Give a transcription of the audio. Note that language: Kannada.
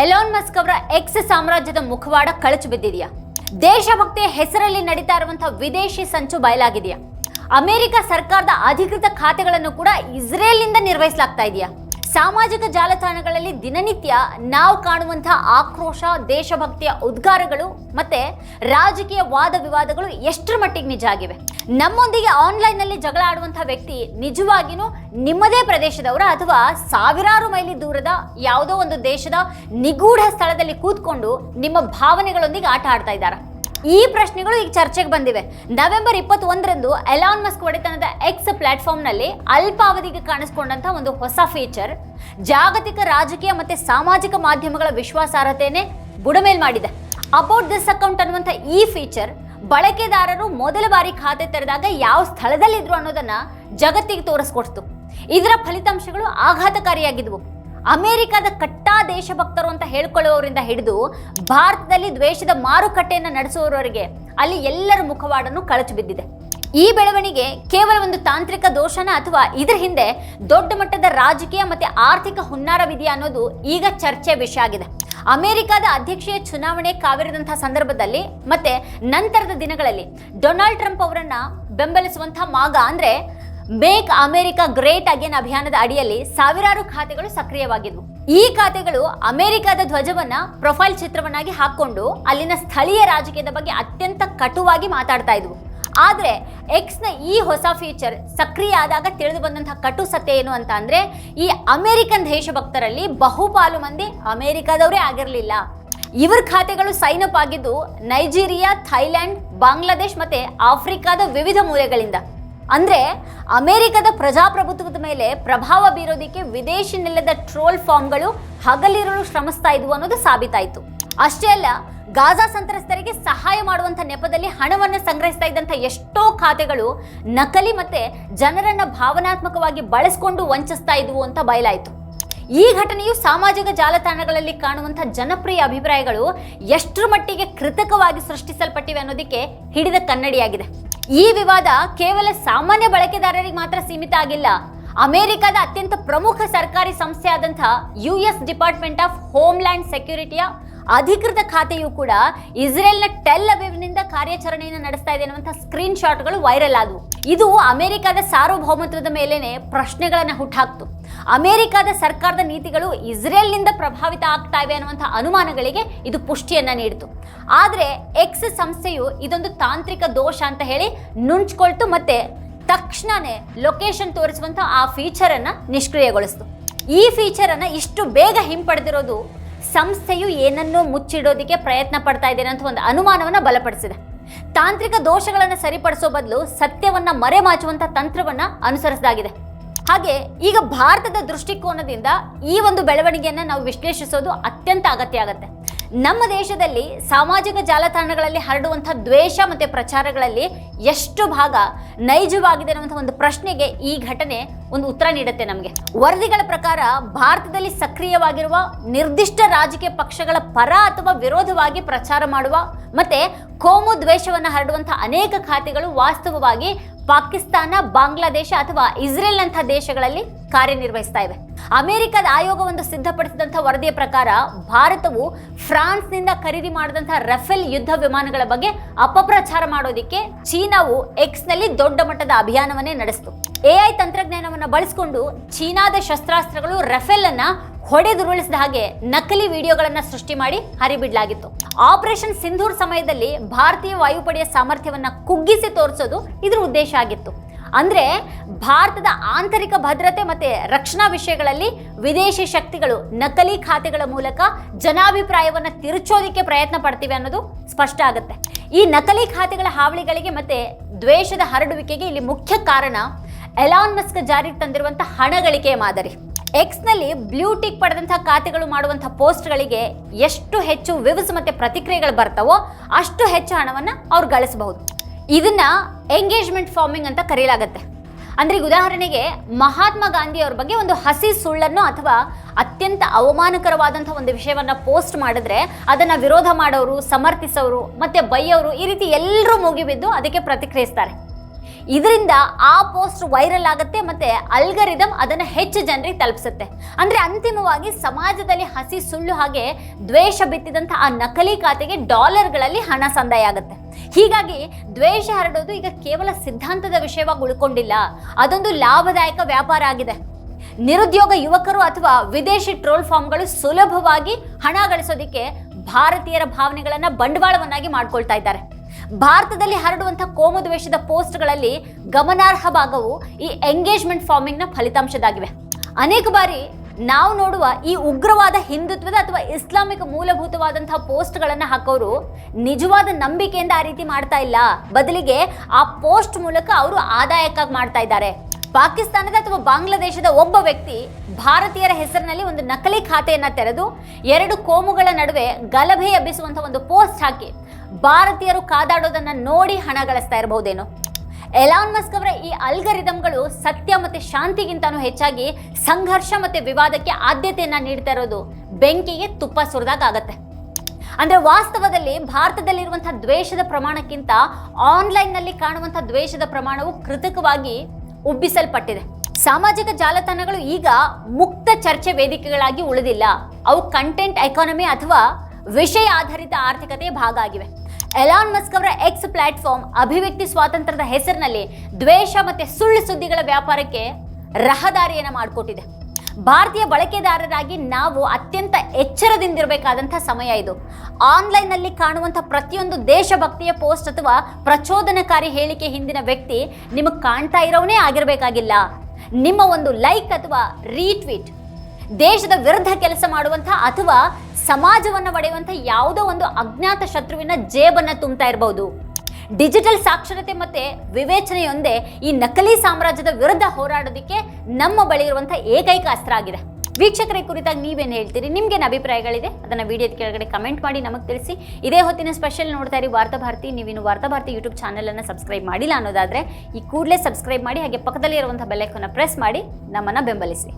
ಎಲಾನ್ ಮಸ್ಕ್ ಅವರ ಎಕ್ಸ್ ಸಾಮ್ರಾಜ್ಯದ ಮುಖವಾಡ ಕಳಚು ಬಿದ್ದಿದೆಯಾ? ದೇಶಭಕ್ತಿಯ ಹೆಸರಲ್ಲಿ ನಡೀತಾ ಇರುವಂತಹ ವಿದೇಶಿ ಸಂಚು ಬಯಲಾಗಿದೆಯಾ? ಅಮೆರಿಕ ಸರ್ಕಾರದ ಅಧಿಕೃತ ಖಾತೆಗಳನ್ನು ಕೂಡ ಇಸ್ರೇಲ್ನಿಂದ ನಿರ್ವಹಿಸಲಾಗ್ತಾ ಇದೆಯಾ? ಸಾಮಾಜಿಕ ಜಾಲತಾಣಗಳಲ್ಲಿ ದಿನನಿತ್ಯ ನಾವು ಕಾಣುವಂತಹ ಆಕ್ರೋಶ, ದೇಶಭಕ್ತಿಯ ಉದ್ಗಾರಗಳು ಮತ್ತೆ ರಾಜಕೀಯ ವಾದ ವಿವಾದಗಳು ಎಷ್ಟರ ಮಟ್ಟಿಗೆ ನಿಜ ಆಗಿವೆ. ನಮ್ಮೊಂದಿಗೆ ಆನ್ಲೈನ್ನಲ್ಲಿ ಜಗಳ ಆಡುವಂತಹ ವ್ಯಕ್ತಿ ನಿಜವಾಗಿಯೂ ನಿಮ್ಮದೇ ಪ್ರದೇಶದವರ ಅಥವಾ ಸಾವಿರಾರು ಮೈಲಿ ದೂರದ ಯಾವುದೋ ಒಂದು ದೇಶದ ನಿಗೂಢ ಸ್ಥಳದಲ್ಲಿ ಕೂತ್ಕೊಂಡು ನಿಮ್ಮ ಭಾವನೆಗಳೊಂದಿಗೆ ಆಟ ಆಡ್ತಾ ಇದ್ದಾರೆ. ಈ ಪ್ರಶ್ನೆಗಳು ಈಗ ಚರ್ಚೆಗೆ ಬಂದಿವೆ. ನವೆಂಬರ್ ಇಪ್ಪತ್ತೊಂದರಂದು ಎಲಾನ್ ಮಸ್ಕ್ ಒಡೆತನದ ಎಕ್ಸ್ ಪ್ಲಾಟ್ಫಾರ್ಮ್ನಲ್ಲಿ ಅಲ್ಪಾವಧಿಗೆ ಕಾಣಿಸ್ಕೊಂಡಂತ ಒಂದು ಹೊಸ ಫೀಚರ್ ಜಾಗತಿಕ ರಾಜಕೀಯ ಮತ್ತೆ ಸಾಮಾಜಿಕ ಮಾಧ್ಯಮಗಳ ವಿಶ್ವಾಸಾರ್ಹತೆಯೇ ಬುಡಮೇಲ್ ಮಾಡಿದೆ. ಅಬೌಟ್ ದಿಸ್ ಅಕೌಂಟ್ ಅನ್ನುವಂಥ ಈ ಫೀಚರ್ ಬಳಕೆದಾರರು ಮೊದಲ ಬಾರಿ ಖಾತೆ ತೆರೆದಾಗ ಯಾವ ಸ್ಥಳದಲ್ಲಿದ್ರು ಅನ್ನೋದನ್ನ ಜಗತ್ತಿಗೆ ತೋರಿಸ್ಕೊಡ್ತು. ಇದರ ಫಲಿತಾಂಶಗಳು ಆಘಾತಕಾರಿಯಾಗಿದ್ವು. ಅಮೆರಿಕದ ಕಟ್ಟಾ ದೇಶಭಕ್ತರು ಅಂತ ಹೇಳ್ಕೊಳ್ಳುವವರಿಂದ ಹಿಡಿದು ಭಾರತದಲ್ಲಿ ದ್ವೇಷದ ಮಾರುಕಟ್ಟೆಯನ್ನು ನಡೆಸುವವರಿಗೆ ಅಲ್ಲಿ ಎಲ್ಲರ ಮುಖವಾಡನ್ನು ಕಳಚು ಬಿದ್ದಿದೆ. ಈ ಬೆಳವಣಿಗೆ ಕೇವಲ ಒಂದು ತಾಂತ್ರಿಕ ದೋಷನ ಅಥವಾ ಇದರ ಹಿಂದೆ ದೊಡ್ಡ ಮಟ್ಟದ ರಾಜಕೀಯ ಮತ್ತೆ ಆರ್ಥಿಕ ಹುನ್ನಾರವಿದೆಯಾ ಅನ್ನೋದು ಈಗ ಚರ್ಚೆ ವಿಷಯ ಆಗಿದೆ. ಅಮೆರಿಕದ ಅಧ್ಯಕ್ಷೀಯ ಚುನಾವಣೆ ಕಾವೇರಿದಂತಹ ಸಂದರ್ಭದಲ್ಲಿ ಮತ್ತೆ ನಂತರದ ದಿನಗಳಲ್ಲಿ ಡೊನಾಲ್ಡ್ ಟ್ರಂಪ್ ಅವರನ್ನ ಬೆಂಬಲಿಸುವಂತಹ ಮಾಗ ಅಂದ್ರೆ ಮೇಕ್ ಅಮೆರಿಕ ಗ್ರೇಟ್ ಅಗೇನ್ ಅಭಿಯಾನದ ಅಡಿಯಲ್ಲಿ ಸಾವಿರಾರು ಖಾತೆಗಳು ಸಕ್ರಿಯವಾಗಿದ್ವು. ಈ ಖಾತೆಗಳು ಅಮೆರಿಕದ ಧ್ವಜವನ್ನ ಪ್ರೊಫೈಲ್ ಚಿತ್ರವನ್ನಾಗಿ ಹಾಕೊಂಡು ಅಲ್ಲಿನ ಸ್ಥಳೀಯ ರಾಜಕೀಯದ ಬಗ್ಗೆ ಅತ್ಯಂತ ಕಟುವಾಗಿ ಮಾತಾಡ್ತಾ ಇದ್ವು. ಆದ್ರೆ ಎಕ್ಸ್ನ ಈ ಹೊಸ ಫೀಚರ್ ಸಕ್ರಿಯ ಆದಾಗ ತಿಳಿದು ಬಂದಂತಹ ಕಟು ಸತ್ಯ ಏನು ಅಂತ ಅಂದ್ರೆ, ಈ ಅಮೆರಿಕನ್ ದೇಶಭಕ್ತರಲ್ಲಿ ಬಹುಪಾಲು ಮಂದಿ ಅಮೆರಿಕದವರೇ ಆಗಿರಲಿಲ್ಲ. ಇವರ ಖಾತೆಗಳು ಸೈನ್ ಅಪ್ ಆಗಿದ್ದು ನೈಜೀರಿಯಾ, ಥೈಲ್ಯಾಂಡ್, ಬಾಂಗ್ಲಾದೇಶ್ ಮತ್ತೆ ಆಫ್ರಿಕಾದ ವಿವಿಧ ಮೂಲೆಗಳಿಂದ. ಅಂದ್ರೆ ಅಮೆರಿಕದ ಪ್ರಜಾಪ್ರಭುತ್ವದ ಮೇಲೆ ಪ್ರಭಾವ ಬೀರೋದಕ್ಕೆ ವಿದೇಶಿ ನೆಲದ ಟ್ರೋಲ್ ಫಾರ್ಮ್ಗಳು ಹಗಲಿರುಳು ಶ್ರಮಿಸ್ತಾ ಇದ್ವು ಅನ್ನೋದು ಸಾಬೀತಾಯಿತು. ಅಷ್ಟೇ ಅಲ್ಲ, ಗಾಜಾ ಸಂತ್ರಸ್ತರಿಗೆ ಸಹಾಯ ಮಾಡುವಂತ ನೆಪದಲ್ಲಿ ಹಣವನ್ನು ಸಂಗ್ರಹಿಸ್ತಾ ಇದ್ದಂಥ ಎಷ್ಟೋ ಖಾತೆಗಳು ನಕಲಿ ಮತ್ತೆ ಜನರನ್ನ ಭಾವನಾತ್ಮಕವಾಗಿ ಬಳಸ್ಕೊಂಡು ವಂಚಿಸ್ತಾ ಇದ್ವು ಅಂತ ಬಯಲಾಯಿತು. ಈ ಘಟನೆಯು ಸಾಮಾಜಿಕ ಜಾಲತಾಣಗಳಲ್ಲಿ ಕಾಣುವಂಥ ಜನಪ್ರಿಯ ಅಭಿಪ್ರಾಯಗಳು ಎಷ್ಟರ ಮಟ್ಟಿಗೆ ಕೃತಕವಾಗಿ ಸೃಷ್ಟಿಸಲ್ಪಟ್ಟಿವೆ ಅನ್ನೋದಕ್ಕೆ ಹಿಡಿದ ಕನ್ನಡಿಯಾಗಿದೆ. ಈ ವಿವಾದ ಕೇವಲ ಸಾಮಾನ್ಯ ಬಳಕೆದಾರರಿಗೆ ಮಾತ್ರ ಸೀಮಿತ ಆಗಿಲ್ಲ. ಅಮೆರಿಕದ ಅತ್ಯಂತ ಪ್ರಮುಖ ಸರ್ಕಾರಿ ಸಂಸ್ಥೆ ಆದಂಥ U S department of homeland ಸೆಕ್ಯೂರಿಟಿಯ ಅಧಿಕೃತ ಖಾತೆಯು ಕೂಡ ಇಸ್ರೇಲ್ನ ಟೆಲ್ ಅಬೆವ್ನಿಂದ ಕಾರ್ಯಾಚರಣೆಯನ್ನು ನಡೆಸ್ತಾ ಇದೆ ಅನ್ನುವಂಥ ಸ್ಕ್ರೀನ್ ಶಾಟ್ಗಳು ವೈರಲ್ ಆದವು. ಇದು ಅಮೆರಿಕದ ಸಾರ್ವಭೌಮತ್ವದ ಮೇಲೇನೆ ಪ್ರಶ್ನೆಗಳನ್ನು ಹುಟ್ಟಾಕ್ತು ಅಮೆರಿಕದ ಸರ್ಕಾರದ ನೀತಿಗಳು ಇಸ್ರೇಲ್ನಿಂದ ಪ್ರಭಾವಿತ ಆಗ್ತಾ ಇವೆ ಅನ್ನುವಂಥ ಅನುಮಾನಗಳಿಗೆ ಇದು ಪುಷ್ಟಿಯನ್ನ ನೀಡಿತು. ಆದರೆ ಎಕ್ಸ್ ಸಂಸ್ಥೆಯು ಇದೊಂದು ತಾಂತ್ರಿಕ ದೋಷ ಅಂತ ಹೇಳಿ ನುಂಚ್ಕೊಳ್ತು ಮತ್ತೆ ತಕ್ಷಣನೇ ಲೊಕೇಶನ್ ತೋರಿಸುವಂಥ ಆ ಫೀಚರ್ ಅನ್ನ ನಿಷ್ಕ್ರಿಯಗೊಳಿಸ್ತು. ಈ ಫೀಚರ್ ಅನ್ನ ಇಷ್ಟು ಬೇಗ ಹಿಂಪಡೆದಿರೋದು ಸಂಸ್ಥೆಯು ಏನನ್ನೋ ಮುಚ್ಚಿಡೋದಕ್ಕೆ ಪ್ರಯತ್ನ ಪಡ್ತಾ ಇದೆ ಅಂತ ಒಂದು ಅನುಮಾನವನ್ನು ಬಲಪಡಿಸಿದೆ. ತಾಂತ್ರಿಕ ದೋಷಗಳನ್ನು ಸರಿಪಡಿಸೋ ಬದಲು ಸತ್ಯವನ್ನು ಮರೆಮಾಚುವಂಥ ತಂತ್ರವನ್ನು ಅನುಸರಿಸಲಾಗಿದೆ ಹಾಗೆ ಈಗ ಭಾರತದ ದೃಷ್ಟಿಕೋನದಿಂದ ಈ ಒಂದು ಬೆಳವಣಿಗೆಯನ್ನು ನಾವು ವಿಶ್ಲೇಷಿಸೋದು ಅತ್ಯಂತ ಅಗತ್ಯ ಆಗುತ್ತೆ. ನಮ್ಮ ದೇಶದಲ್ಲಿ ಸಾಮಾಜಿಕ ಜಾಲತಾಣಗಳಲ್ಲಿ ಹರಡುವಂಥ ದ್ವೇಷ ಮತ್ತು ಪ್ರಚಾರಗಳಲ್ಲಿ ಎಷ್ಟು ಭಾಗ ನೈಜವಾಗಿದೆ ಅನ್ನುವಂಥ ಒಂದು ಪ್ರಶ್ನೆಗೆ ಈ ಘಟನೆ ಒಂದು ಉತ್ತರ ನೀಡುತ್ತೆ ನಮಗೆ. ವರದಿಗಳ ಪ್ರಕಾರ ಭಾರತದಲ್ಲಿ ಸಕ್ರಿಯವಾಗಿರುವ ನಿರ್ದಿಷ್ಟ ರಾಜಕೀಯ ಪಕ್ಷಗಳ ಪರ ಅಥವಾ ವಿರೋಧವಾಗಿ ಪ್ರಚಾರ ಮಾಡುವ ಮತ್ತು ಕೋಮು ದ್ವೇಷವನ್ನು ಹರಡುವಂಥ ಅನೇಕ ಖಾತೆಗಳು ವಾಸ್ತವವಾಗಿ ಪಾಕಿಸ್ತಾನ, ಬಾಂಗ್ಲಾದೇಶ ಅಥವಾ ಇಸ್ರೇಲ್ನಂಥ ದೇಶಗಳಲ್ಲಿ ಕಾರ್ಯನಿರ್ವಹಿಸ್ತಾ ಇವೆ. ಅಮೆರಿಕದ ಆಯೋಗವೊಂದು ಸಿದ್ಧಪಡಿಸಿದಂಥ ವರದಿಯ ಪ್ರಕಾರ ಭಾರತವು ಫ್ರಾನ್ಸ್ನಿಂದ ಖರೀದಿ ಮಾಡಿದಂಥ ರಫೇಲ್ ಯುದ್ಧ ವಿಮಾನಗಳ ಬಗ್ಗೆ ಅಪಪ್ರಚಾರ ಮಾಡೋದಿಕ್ಕೆ ಚೀನಾವು ಎಕ್ಸ್ನಲ್ಲಿ ದೊಡ್ಡ ಮಟ್ಟದ ಅಭಿಯಾನವನ್ನೇ ನಡೆಸಿತು. ಎಐ ತಂತ್ರಜ್ಞಾನವನ್ನು ಬಳಸಿಕೊಂಡು ಚೀನಾದ ಶಸ್ತ್ರಾಸ್ತ್ರಗಳು ರಫೇಲ್ ಅನ್ನ ಹೊಡೆದುರುಳಿಸಿದ ಹಾಗೆ ನಕಲಿ ವಿಡಿಯೋಗಳನ್ನು ಸೃಷ್ಟಿ ಮಾಡಿ ಹರಿಬಿಡಲಾಗಿತ್ತು. ಆಪರೇಷನ್ ಸಿಂಧೂರ್ ಸಮಯದಲ್ಲಿ ಭಾರತೀಯ ವಾಯುಪಡೆಯ ಸಾಮರ್ಥ್ಯವನ್ನು ಕುಗ್ಗಿಸಿ ತೋರಿಸೋದು ಇದರ ಉದ್ದೇಶ ಆಗಿತ್ತು. ಅಂದ್ರೆ ಭಾರತದ ಆಂತರಿಕ ಭದ್ರತೆ ಮತ್ತೆ ರಕ್ಷಣಾ ವಿಷಯಗಳಲ್ಲಿ ವಿದೇಶಿ ಶಕ್ತಿಗಳು ನಕಲಿ ಖಾತೆಗಳ ಮೂಲಕ ಜನಾಭಿಪ್ರಾಯವನ್ನು ತಿರುಚೋದಿಕ್ಕೆ ಪ್ರಯತ್ನ ಪಡ್ತೀವಿ ಅನ್ನೋದು ಸ್ಪಷ್ಟ ಆಗುತ್ತೆ. ಈ ನಕಲಿ ಖಾತೆಗಳ ಹಾವಳಿಗಳಿಗೆ ಮತ್ತೆ ದ್ವೇಷದ ಹರಡುವಿಕೆಗೆ ಇಲ್ಲಿ ಮುಖ್ಯ ಕಾರಣ ಎಲಾನ್ ಮಸ್ಕ್ ಜಾರಿಗೆ ತಂದಿರುವಂತಹ ಹಣ ಗಳಿಕೆಯ ಮಾದರಿ. ಎಕ್ಸ್ನಲ್ಲಿ ಬ್ಲೂ ಟಿಕ್ ಪಡೆದಂತಹ ಖಾತೆಗಳು ಮಾಡುವಂತಹ ಪೋಸ್ಟ್ಗಳಿಗೆ ಎಷ್ಟು ಹೆಚ್ಚು ವಿವ್ಸ್ ಮತ್ತೆ ಪ್ರತಿಕ್ರಿಯೆಗಳು ಬರ್ತಾವೋ ಅಷ್ಟು ಹೆಚ್ಚು ಹಣವನ್ನು ಅವ್ರು ಗಳಿಸಬಹುದು. ಇದನ್ನ ಎಂಗೇಜ್ಮೆಂಟ್ ಫಾರ್ಮಿಂಗ್ ಅಂತ ಕರೆಯಲಾಗುತ್ತೆ ಅಂದ್ರೆ ಉದಾಹರಣೆಗೆ ಮಹಾತ್ಮ ಗಾಂಧಿ ಅವ್ರ ಬಗ್ಗೆ ಒಂದು ಹಸಿ ಸುಳ್ಳನ್ನು ಅಥವಾ ಅತ್ಯಂತ ಅವಮಾನಕರವಾದಂತಹ ಒಂದು ವಿಷಯವನ್ನ ಪೋಸ್ಟ್ ಮಾಡಿದ್ರೆ ಅದನ್ನ ವಿರೋಧ ಮಾಡೋರು, ಸಮರ್ಥಿಸೋರು ಮತ್ತೆ ಬೈಯೋರು ಈ ರೀತಿ ಎಲ್ಲರೂ ಮುಗಿಬಿದ್ದು ಅದಕ್ಕೆ ಪ್ರತಿಕ್ರಿಯಿಸ್ತಾರೆ. ಇದರಿಂದ ಆ ಪೋಸ್ಟ್ ವೈರಲ್ ಆಗುತ್ತೆ ಮತ್ತೆ ಅಲ್ಗರಿದಮ್ ಅದನ್ನು ಹೆಚ್ಚು ಜನರಿಗೆ ತಲುಪಿಸುತ್ತೆ. ಅಂದ್ರೆ ಅಂತಿಮವಾಗಿ ಸಮಾಜದಲ್ಲಿ ಹಸಿ ಸುಳ್ಳು ಹಾಗೆ ದ್ವೇಷ ಬಿತ್ತಿದಂಥ ಆ ನಕಲಿ ಖಾತೆಗೆ ಡಾಲರ್ಗಳಲ್ಲಿ ಹಣ ಸಂದಾಯ ಆಗುತ್ತೆ. ಹೀಗಾಗಿ ದ್ವೇಷ ಹರಡೋದು ಈಗ ಕೇವಲ ಸಿದ್ಧಾಂತದ ವಿಷಯವಾಗಿ ಉಳ್ಕೊಂಡಿಲ್ಲ, ಅದೊಂದು ಲಾಭದಾಯಕ ವ್ಯಾಪಾರ ಆಗಿದೆ. ನಿರುದ್ಯೋಗ ಯುವಕರು ಅಥವಾ ವಿದೇಶಿ ಟ್ರೋಲ್ ಫಾರ್ಮ್ಗಳು ಸುಲಭವಾಗಿ ಹಣ ಗಳಿಸೋದಕ್ಕೆ ಭಾರತೀಯರ ಭಾವನೆಗಳನ್ನು ಬಂಡವಾಳವನ್ನಾಗಿ ಮಾಡ್ಕೊಳ್ತಾ ಇದ್ದಾರೆ. ಭಾರತದಲ್ಲಿ ಕೋಮು ದ್ವೇಷದ ಪೋಸ್ಟ್ಗಳಲ್ಲಿ ಗಮನಾರ್ಹ ಭಾಗವು ಈ ಎಂಗೇಜ್ಮೆಂಟ್ ಫಾರ್ಮಿಂಗ್ನ ಫಲಿತಾಂಶದಾಗಿವೆ. ಅನೇಕ ಬಾರಿ ನಾವು ನೋಡುವ ಈ ಉಗ್ರವಾದ ಹಿಂದುತ್ವದ ಅಥವಾ ಇಸ್ಲಾಮಿಕ್ ಮೂಲಭೂತವಾದಂತಹ ಪೋಸ್ಟ್ಗಳನ್ನು ಹಾಕೋರು ನಿಜವಾದ ನಂಬಿಕೆಯಿಂದ ಆ ರೀತಿ ಮಾಡ್ತಾ ಇಲ್ಲ. ಬದಲಿಗೆ ಆ ಪೋಸ್ಟ್ ಮೂಲಕ ಅವರು ಆದಾಯಕ್ಕಾಗಿ ಮಾಡ್ತಾ ಇದ್ದಾರೆ. ಪಾಕಿಸ್ತಾನದ ಅಥವಾ ಬಾಂಗ್ಲಾದೇಶದ ಒಬ್ಬ ವ್ಯಕ್ತಿ ಭಾರತೀಯರ ಹೆಸರಿನಲ್ಲಿ ಒಂದು ನಕಲಿ ಖಾತೆಯನ್ನು ತೆರೆದು ಎರಡು ಕೋಮುಗಳ ನಡುವೆ ಗಲಭೆ ಎಬ್ಬಿಸುವಂಥ ಒಂದು ಪೋಸ್ಟ್ ಹಾಕಿ ಭಾರತೀಯರು ಕಾದಾಡೋದನ್ನ ನೋಡಿ ಹಣ ಗಳಿಸ್ತಾ ಇರಬಹುದೇನೋ? ಎಲಾನ್ ಮಸ್ಕ್ ಅವರ ಈ ಅಲ್ಗರಿದಮ್ಗಳು ಸತ್ಯ ಮತ್ತೆ ಶಾಂತಿಗಿಂತನೂ ಹೆಚ್ಚಾಗಿ ಸಂಘರ್ಷ ಮತ್ತೆ ವಿವಾದಕ್ಕೆ ಆದ್ಯತೆಯನ್ನು ನೀಡ್ತಾ ಇರೋದು ಬೆಂಕಿಗೆ ತುಪ್ಪ ಸುರಿದಾಗತ್ತೆ ಅಂದ್ರೆ ವಾಸ್ತವದಲ್ಲಿ ಭಾರತದಲ್ಲಿರುವಂಥ ದ್ವೇಷದ ಪ್ರಮಾಣಕ್ಕಿಂತ ಆನ್ಲೈನ್ನಲ್ಲಿ ಕಾಣುವಂಥ ದ್ವೇಷದ ಪ್ರಮಾಣವು ಕೃತಕವಾಗಿ ಉಬ್ಬಿಸಲ್ಪಟ್ಟಿದೆ. ಸಾಮಾಜಿಕ ಜಾಲತಾಣಗಳು ಈಗ ಮುಕ್ತ ಚರ್ಚೆ ವೇದಿಕೆಗಳಾಗಿ ಉಳಿದಿಲ್ಲ. ಅವು ಕಂಟೆಂಟ್ ಎಕಾನಮಿ ಅಥವಾ ವಿಷಯ ಆಧಾರಿತ ಆರ್ಥಿಕತೆ ಭಾಗ ಆಗಿವೆ ಎಲಾನ್ ಮಸ್ಕ್ ಅವರ ಎಕ್ಸ್ ಪ್ಲಾಟ್ಫಾರ್ಮ್ ಅಭಿವ್ಯಕ್ತಿ ಸ್ವಾತಂತ್ರ್ಯದ ಹೆಸರಿನಲ್ಲಿ ದ್ವೇಷ ಮತ್ತೆ ಸುಳ್ಳು ಸುದ್ದಿಗಳ ವ್ಯಾಪಾರಕ್ಕೆ ರಹದಾರಿಯನ್ನು ಮಾಡಿಕೊಟ್ಟಿದೆ. ಭಾರತೀಯ ಬಳಕೆದಾರರಾಗಿ ನಾವು ಅತ್ಯಂತ ಎಚ್ಚರದಿಂದಿರಬೇಕಾದಂಥ ಸಮಯ ಇದು. ಆನ್ಲೈನ್ನಲ್ಲಿ ಕಾಣುವಂಥ ಪ್ರತಿಯೊಂದು ದೇಶಭಕ್ತಿಯ ಪೋಸ್ಟ್ ಅಥವಾ ಪ್ರಚೋದನಕಾರಿ ಹೇಳಿಕೆ ಹಿಂದಿನ ವ್ಯಕ್ತಿ ನಿಮಗೆ ಕಾಣ್ತಾ ಇರೋವನೇ ಆಗಿರಬೇಕಾಗಿಲ್ಲ. ನಿಮ್ಮ ಒಂದು ಲೈಕ್ ಅಥವಾ ರೀಟ್ವೀಟ್ ದೇಶದ ವಿರುದ್ಧ ಕೆಲಸ ಮಾಡುವಂಥ ಅಥವಾ ಸಮಾಜವನ್ನು ಒಡೆಯುವಂಥ ಯಾವುದೋ ಒಂದು ಅಜ್ಞಾತ ಶತ್ರುವಿನ ಜೇಬನ್ನು ತುಂಬ್ತಾ ಇರಬಹುದು ಡಿಜಿಟಲ್ ಸಾಕ್ಷರತೆ ಮತ್ತೆ ವಿವೇಚನೆಯೊಂದೇ ಈ ನಕಲಿ ಸಾಮ್ರಾಜ್ಯದ ವಿರುದ್ಧ ಹೋರಾಡೋದಕ್ಕೆ ನಮ್ಮ ಬಳಿ ಇರುವಂಥ ಏಕೈಕ ಅಸ್ತ್ರ ಆಗಿದೆ. ವೀಕ್ಷಕರ ಕುರಿತಾಗಿ ನೀವೇನು ಹೇಳ್ತೀರಿ? ನಿಮ್ಗೇನು ಅಭಿಪ್ರಾಯಗಳಿದೆ? ಅದನ್ನು ವಿಡಿಯೋದ ಕೆಳಗಡೆ ಕಮೆಂಟ್ ಮಾಡಿ ನಮಗೆ ತಿಳಿಸಿ. ಇದೇ ಹೊತ್ತಿನ ಸ್ಪೆಷಲ್ ನೋಡ್ತಾ ಇರಿ ವಾರ್ತಾಭಾರತಿ ನೀವಿನ್ನು ವಾರ್ತಾ ಭಾರತಿ ಯೂಟ್ಯೂಬ್ ಚಾನಲನ್ನು ಸಬ್ಸ್ಕ್ರೈಬ್ ಮಾಡಿಲ್ಲ ಅನ್ನೋದಾದರೆ ಈ ಕೂಡಲೇ ಸಬ್ಸ್ಕ್ರೈಬ್ ಮಾಡಿ, ಹಾಗೆ ಪಕ್ಕದಲ್ಲಿ ಇರುವಂಥ ಬೆಲ್ಲೈಕನ್ನು ಪ್ರೆಸ್ ಮಾಡಿ, ನಮ್ಮನ್ನು ಬೆಂಬಲಿಸಿ